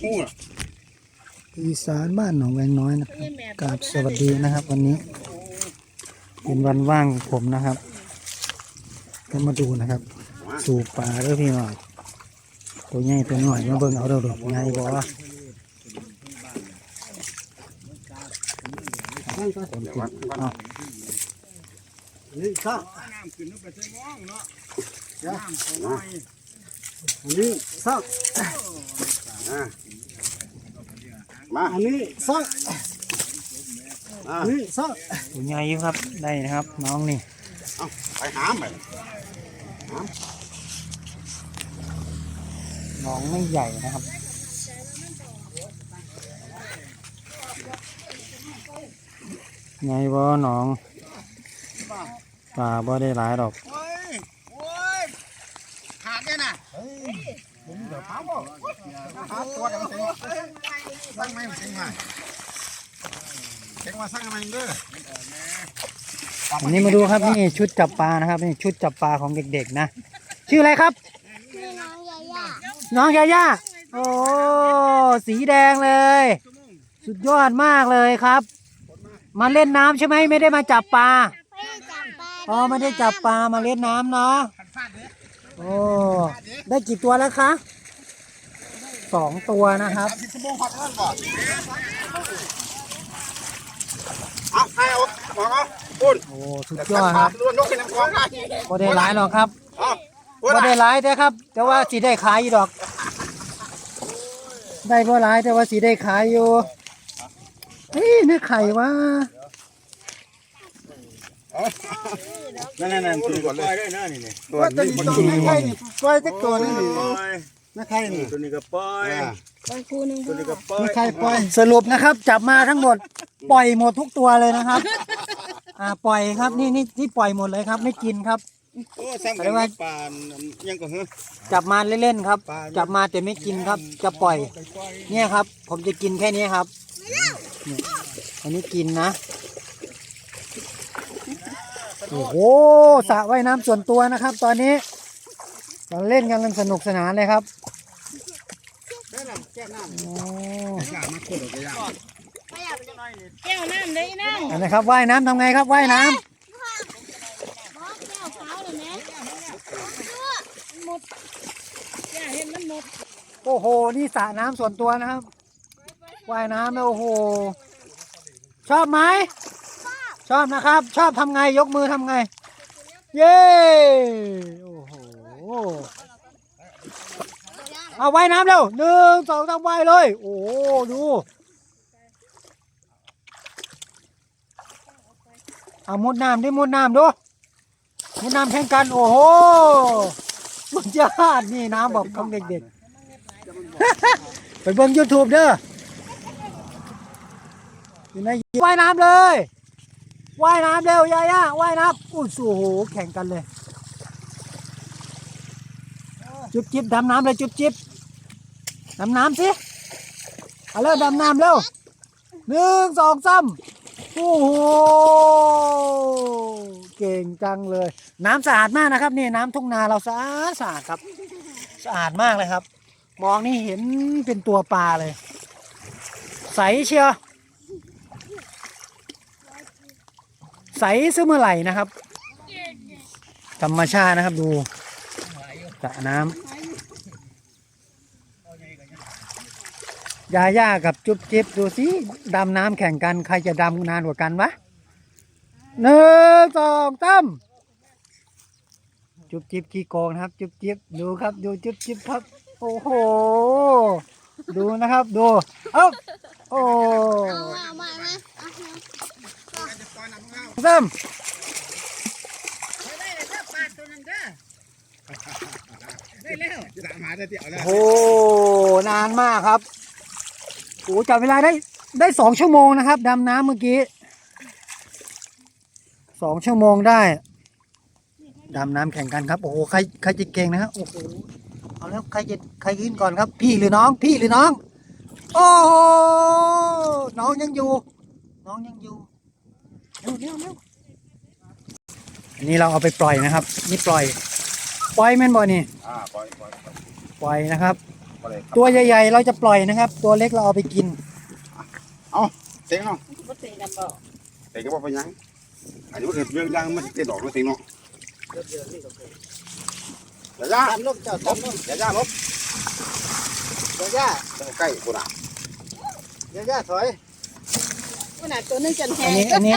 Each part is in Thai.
คู่น่ะอีสานบ้านหนองแวงน้อยนะครับกราบสวัสดีนะครับ วันนี้ เป็นวันว่างของผมนะครับก็มาดูนะครับ สู่ป่าเด้อพี่น้อยตัวใหญ่ตัวน้อยมาเบิ่งเอาเด้อดอกใหญ่บ่คนกินเอานี่ซ่าน้ำขึ้นไปใส่มองเนาะน้น้ำเขาไว้อันนี้ซ่า มาอันนี้ซ่าอะอันนี้ซ่าตัวใหญ่อยู่ครับ ได้นะครับ น้องนี่เอาไปหามไปน้องไม่ใหญ่นะครับใหญ่บ่น้องป่าบ่ได้หลายดอกโอ้ยโอ้ยขาดเนี่ยนะหาตั วเดี๋ยวมันเสียงสั่งไม่มันเสียงมาเสียงมาสั่งทำไมเด้ออันนี้มาดูครับนี่ชุดจับปลานะครับนี่ชุดจับปลาของเด็กๆนะ ชื่ออะไรครับนี่น้องยาย่าน้องยาย่าโอ้สีแดงเลย สุดยอดมากเลยครับ มาเล่นน้ำใช่ไหมไม่ได้มาจับปลาไม่ได้จับปลาอ๋อไม่ได้จับปลามาเล่นน้ำเนาะโอ้ได้กี่ตัวแล้วคะ สองตัวนะครับสิบชั่วโมงพักเงินก่อนเอาให้เอาบอกเอาปุ่นโอ้สุดยอดครับล้วนยกขึ้นน้ำกองได้ก็ได้หลายหรอกครับเอาปุ่นก็ได้หลายแต่ครับ แต่ว่าสีได้ขายอยู่ดอก ได้บ่หลายแต่ว่าสีได้ขายอยู่เฮ้ยนี่ไข่วะนั่นนั่นนั่นตัวนี้ก่อนเลยตัวว่าตัวนี้นี้มันตัวตัวนี้นี้ใครนี่ปล่อยจักตัวนี่ นี่นะใครนี่ตัวนี้ก็ปล่อยไปคูนึงตัวนี้ก็ปล่อนะยใครปล่อยสรุปนะครับ จับมาทั้งหมด ปล่อยหมดทุกตัวเลยนะครับ อ่าปล่อยครับนี่นี่ที่ปล่อยหมดเลยครับ ไม่กินครับ โอ้ซ้ำกันกับปานยังก็เฮ้อ จับมาเล่นๆครับจับมาแต่ไม่กินครับ จะปล่อยเนี่ยครับ ผมจะกินแค่นี้ครับนี่อันนี้กินนะ โอ้โหสระว่ายน้ำส่วนตัวนะครับ ตอนนี้เราเล่นกันสนุกสนานเลยครับ โอ้แก้วน้ำเลยนั่งอันนะครับว่ายน้ำทำไงครับว่ายน้ำบอกแก้วขาเลยนะหมดอย่าเห็นมันหมดโอ้โห นี่สระน้ำส่วนตัวนะครับว่ายน้ำแล้วโอ้โห ชอบไหมชอบนะครับ ชอบทำไงยกมือทำไง เย้โอ้โห เอาว่ายน้ำเร็วหนึ่งสองสามว่ายเลย โอ้โหดู เอามุดน้ำดิมุดน้ำดูมุดน้ำแข่งกัน โอ้โหสุดยอดนี่น้ำบอกของเด็กๆ ไปเบิ่งยูทูบเด้ออยู่ในว่ายน้ำเลยว่ายน้ำเร็วยาย่าว่ายน้ำอุ้ยโอ้โหแข่งกันเลย จุบจิบดำน้ำเลยจุบจิบดำน้ำสิเอาเร็วดำน้ำเร็วหนึ่งสองสามโอ้โหเก่งจังเลย น้ำสะอาดมากนะครับนี่น้ำทุ่งนาเราสะอาดสะอาดครับ สะอาดมากเลยครับ มองนี่เห็นเป็นตัวปลาเลย ใสเชียวใสซึเมื่อไหร่นะครับ ธรรมชาตินะครับดู สระน้ำยาย่ากับจุ๊บจิ๊บดูสิดำน้ำแข่งกัน ใครจะดำนานกว่ากันวะหนึ่งสองสามจุ๊บจิ๊บขี้โกงนะครับ จุ๊บจิ๊บดูครับ ดูจุ๊บจิ๊บครับ โอ้โห ดูนะครับ ดู เอ้าโอ้เอามาเอามาเอามาเอามาซ้ำจะถามหาได้ที่เอาแล้วโอ้โหนานมากครับโอ้จับเวลาได้ได้สองชั่วโมงนะครับดำน้ำเมื่อกี้สองชั่วโมงได้ดำน้ำแข่งกันครับโอ้โหใครใครจะเก่งนะครับโอ้โหเอาแล้วใครจะใครขึ้นก่อนครับ พี่หรือน้อง พี่หรือน้อง โอ้โหน้องยังอยู่ น้องยังอยู่เร็วเร็วเร็วนนี้เราเอาไปปล่อยนะครับ นี่ปล่อย ปล่อยแม่นบ่นี่อ่าปล่อยปล่อยปล่อยปล่อยนะครับก็เลยครับตัวใหญ่ๆ เราจะปล่อยนะครับ ตัวเล็กเราเอาไปกินเต็งเนาะบ่เตะกันบ่เต็งก็บอกไปยังอันนี้มันเกิดเรื่องยังมันติดดอกแล้วเต็งเนาะอย่าย่าตามลมเจ้าลตามบลมอย่าย่าลบเดี๋ยวย่าใกล้กูนะเดี๋ยวย่าถอยขนาดตัวนึงจนแห้อันงนี้อันนี้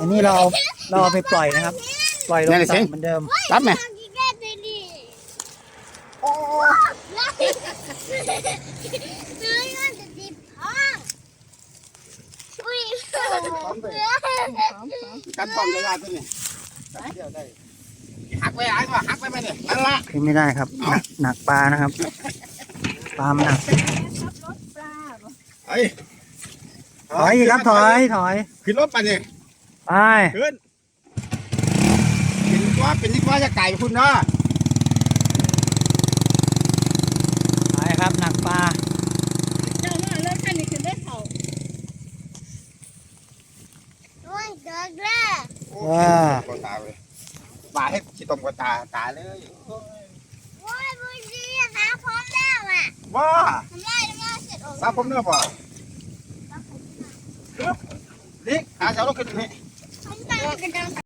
อันนี้เราเอาเราเอาไปปล่อยนะครับ ปล่อยลงสระเหมือนเดิมรับไหม กินได้ดีโอ้ ซื้อเงินจะติดท้องอุ้ยกันป้อมอย่าย่าตัวนี้เดี๋ยวได้หักไปหักมาหักไปไหมเนี่ยนั่นละขึ้นไม่ได้ครับหนักหนักปลานะครับ ปลามันหนักเฮ้ยถอยอีกครับถอยถอยขึ้นรถไปเนี่ยไปขึ้นเป็นว่าเป็นนี่ว่าจะไก่คุณนะ ไปครับ หนักปลา เจ้ามาเริ่มคันนี้ขึ้นได้เขาโอ้ยเด็กเลย ว้า ก็ตาเลยปลาให้ขี้ต มกับตาตาเลยโอ้ยบุญดีนะพร้อมแล้วอะว้าทำไรทำไรเสร็จออกสาผมเนื้อป่ะลิกอาจะลุกขึ้นไหม